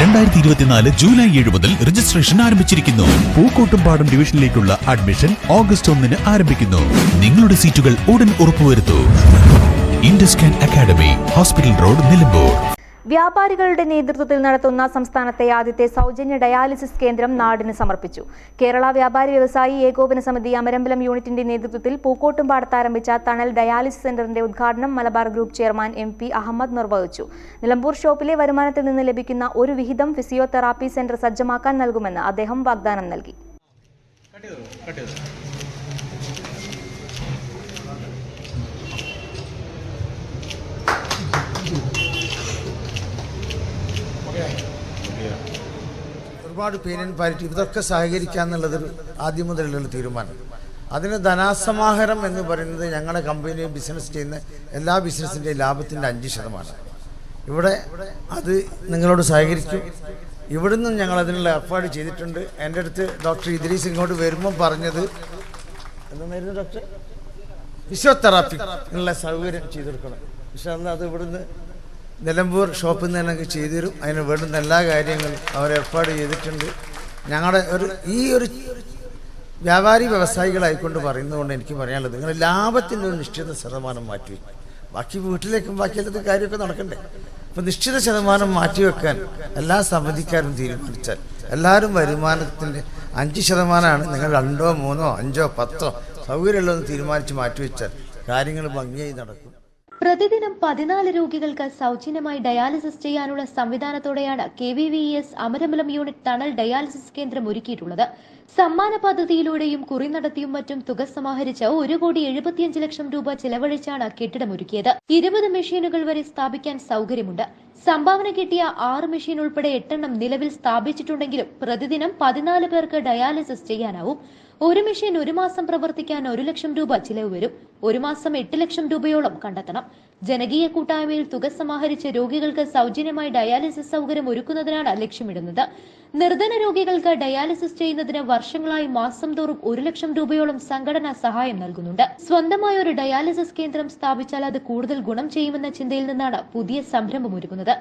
രണ്ടായിരത്തി ഇരുപത്തിനാല് ജൂലൈ ഏഴ് മുതൽ രജിസ്ട്രേഷൻ ആരംഭിച്ചിരിക്കുന്നു. പൂക്കോട്ടുംപാടം ഡിവിഷനിലേക്കുള്ള അഡ്മിഷൻ ഓഗസ്റ്റ് ഒന്നിന് ആരംഭിക്കുന്നു. നിങ്ങളുടെ സീറ്റുകൾ ഉടൻ ഉറപ്പുവരുത്തൂ. Induscan academy hospital road Nilambur. വ്യാപാരികളുടെ നേതൃത്വത്തിൽ നടത്തുന്ന സംസ്ഥാനത്തെ ആദ്യത്തെ സൗജന്യ ഡയാലിസിസ് കേന്ദ്രം നാടിന് സമർപ്പിച്ചു. കേരള വ്യാപാരി വ്യവസായി ഏകോപന സമിതി അമരമ്പലം യൂണിറ്റിന്റെ നേതൃത്വത്തിൽ പൂക്കോട്ടുംപാടത്ത് ആരംഭിച്ച തണൽ ഡയാലിസിസ് സെന്ററിന്റെ ഉദ്ഘാടനം Malabar group chairman M P Ahammed നിർവഹിച്ചു. നിലമ്പൂർ ഷോപ്പിലെ വരുമാനത്തിൽ നിന്ന് ലഭിക്കുന്ന ഒരു വിഹിതം ഫിസിയോതെറാപ്പി സെന്റർ സജ്ജമാക്കാൻ നൽകുമെന്ന് അദ്ദേഹം വാഗ്ദാനം നൽകി. ഒരുപാട് ആൻഡ് പാരിറ്റി ഇതൊക്കെ സഹകരിക്കുക എന്നുള്ളതൊരു ആദ്യം മുതലുള്ള തീരുമാനം. അതിന് ധനാസമാഹരം എന്ന് പറയുന്നത് ഞങ്ങളുടെ കമ്പനി ബിസിനസ് ചെയ്യുന്ന എല്ലാ ബിസിനസ്സിന്റെയും ലാഭത്തിന്റെ അഞ്ച് ശതമാനം. ഇവിടെ അത് നിങ്ങളോട് സഹകരിക്കും. ഇവിടുന്നും ഞങ്ങൾ അതിനുള്ള ഏർപ്പാട് ചെയ്തിട്ടുണ്ട്. എന്റെ അടുത്ത് ഡോക്ടർ ഇദ്രീസ് ഇങ്ങോട്ട് വരുമ്പം പറഞ്ഞത് എന്തായിരുന്നു ഡോക്ടർ? ഫിസിയോതെറാപ്പി ഉള്ള സൗകര്യം ചെയ്തെടുക്കണം. അന്ന് അത് ഇവിടുന്ന് നിലമ്പൂർ ഷോപ്പിൽ നിന്ന് തന്നെ ചെയ്തു തരും അതിന് വേണ്ടുന്ന എല്ലാ കാര്യങ്ങളും അവർ ഏർപ്പാട് ചെയ്തിട്ടുണ്ട്. ഞങ്ങളുടെ ഒരു ഈ ഒരു വ്യാപാരി വ്യവസായികളായിക്കൊണ്ട് പറയുന്നതുകൊണ്ട് എനിക്ക് പറയാനുള്ളത് നിങ്ങൾ ലാഭത്തിന്റെ ഒരു നിശ്ചിത ശതമാനം മാറ്റി ബാക്കി വീട്ടിലേക്കും ബാക്കിയുള്ള കാര്യമൊക്കെ നടക്കണ്ടേ? അപ്പം നിശ്ചിത ശതമാനം മാറ്റിവെക്കാൻ എല്ലാ സമിതിക്കാരും തീരുമാനിച്ചാൽ എല്ലാവരും വരുമാനത്തിന്റെ അഞ്ച് ശതമാനമാണ് നിങ്ങൾ രണ്ടോ മൂന്നോ അഞ്ചോ പത്തോ സൗകര്യമുള്ളതെന്ന് തീരുമാനിച്ച് മാറ്റിവെച്ചാൽ കാര്യങ്ങൾ ഭംഗിയായി നടക്കും. പ്രതിദിനം പതിനാല് രോഗികൾക്ക് സൗജന്യമായി ഡയാലിസിസ് ചെയ്യാനുള്ള സംവിധാനത്തോടെയാണ് K V V S Amarambalam unit Thanal dialysis കേന്ദ്രം ഒരുക്കിയിട്ടുള്ളത്. സമ്മാന പദ്ധതിയിലൂടെയും കുറി നടത്തിയും മറ്റും തുക സമാഹരിച്ച് ഒരു കോടി എഴുപത്തിയഞ്ച് ലക്ഷം രൂപ ചെലവഴിച്ചാണ് കെട്ടിടമൊരുക്കിയത് ഇരുപത് മെഷീനുകൾ വരെ സ്ഥാപിക്കാൻ സൗകര്യമുണ്ട്. സംഭാവന കിട്ടിയ ആറ് മെഷീൻ ഉൾപ്പെടെ എട്ടെണ്ണം നിലവിൽ സ്ഥാപിച്ചിട്ടുണ്ടെങ്കിലും പ്രതിദിനം പതിനാല് പേർക്ക് ഡയാലിസിസ് ചെയ്യാനാവും. ഒരു മെഷീൻ ഒരു മാസം പ്രവർത്തിക്കാൻ ഒരു ലക്ഷം രൂപ ചിലവ് വരും. ഒരു മാസം എട്ട് ലക്ഷം രൂപയോളം കണ്ടെത്തണം. ജനകീയ കൂട്ടായ്മയിൽ തുക സമാഹരിച്ച് രോഗികൾക്ക് സൗജന്യമായി ഡയാലിസിസ് സൗകര്യം ഒരുക്കുന്നതിനാണ് ലക്ഷ്യമിടുന്നത്. നിർധന രോഗികൾക്ക് ഡയാലിസിസ് ചെയ്യുന്നതിന് വർഷങ്ങളായി മാസം തോറും ഒരു ലക്ഷം രൂപയോളം സംഘടന സഹായം നൽകുന്നുണ്ട്. സ്വന്തമായ ഒരു ഡയാലിസിസ് കേന്ദ്രം സ്ഥാപിച്ചാൽ അത് കൂടുതൽ ഗുണം ചെയ്യുമെന്ന ചിന്തയിൽ നിന്നാണ് പുതിയ സംരംഭം ഒരുക്കുന്നത്.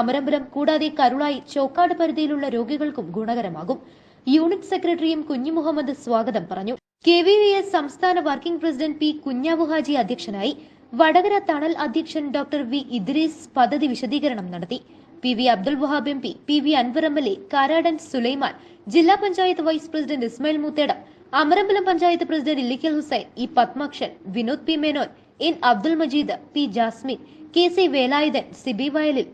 അമരമ്പലം കൂടാതെ കരുളായി ചോക്കാട് പരിധിയിലുള്ള രോഗികൾക്കും ഗുണകരമാകും. യൂണിറ്റ് സെക്രട്ടറിയും കുഞ്ഞു മുഹമ്മദ് സ്വാഗതം പറഞ്ഞു. കെ വി വി എസ് സംസ്ഥാന വർക്കിംഗ് പ്രസിഡന്റ് പി കുഞ്ഞാബുഹാജി അധ്യക്ഷനായി. വടകര തണൽ അധ്യക്ഷൻ ഡോക്ടർ വി ഇദ്രീസ് പദ്ധതി വിശദീകരണം നടത്തി. P V Abdul Wahab M P P V Anwar M L A Karadan Sulaiman ജില്ലാ panchayat vice president Ismail Moothedam Amarambalam panchayat president Illikkal Hussain E Pathmakshan Vinod P Menon N Abdul Majeed P Jasmin K C Velayudhan Siby Vayalil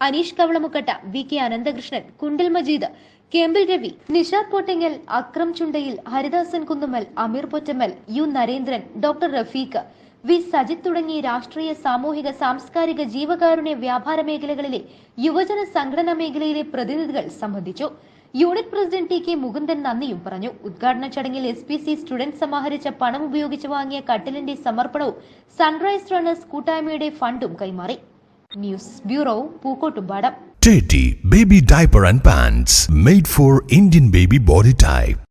Aneesh Kavalamukkatta V K Ananthakrishnan Kundil Majeed Kembil Ravi Nishad Pottengal Akram Chundayil Haridasan Kunnumal Ameer Pottammal U Narendran doctor Rafeeq V Sajith തുടങ്ങി രാഷ്ട്രീയ സാമൂഹിക സാംസ്കാരിക ജീവകാരുണ്യ വ്യാപാര മേഖലകളിലെ യുവജന സംഘടനാ മേഖലയിലെ പ്രതിനിധികൾ സംബന്ധിച്ചു. Unit president T K Mukundan നന്ദിയും പറഞ്ഞു. ഉദ്ഘാടന ചടങ്ങിൽ എസ് പി സി സ്റ്റുഡന്റ് സമാഹരിച്ച പണം ഉപയോഗിച്ച് വാങ്ങിയ കട്ടിലിന്റെ സമർപ്പണവും സൺറൈസ് റണ്ണേഴ്സ് കൂട്ടായ്മയുടെ ഫണ്ടും കൈമാറി. News bureau Pookkottumpadam. Baby diaper and pants made for Indian baby body type.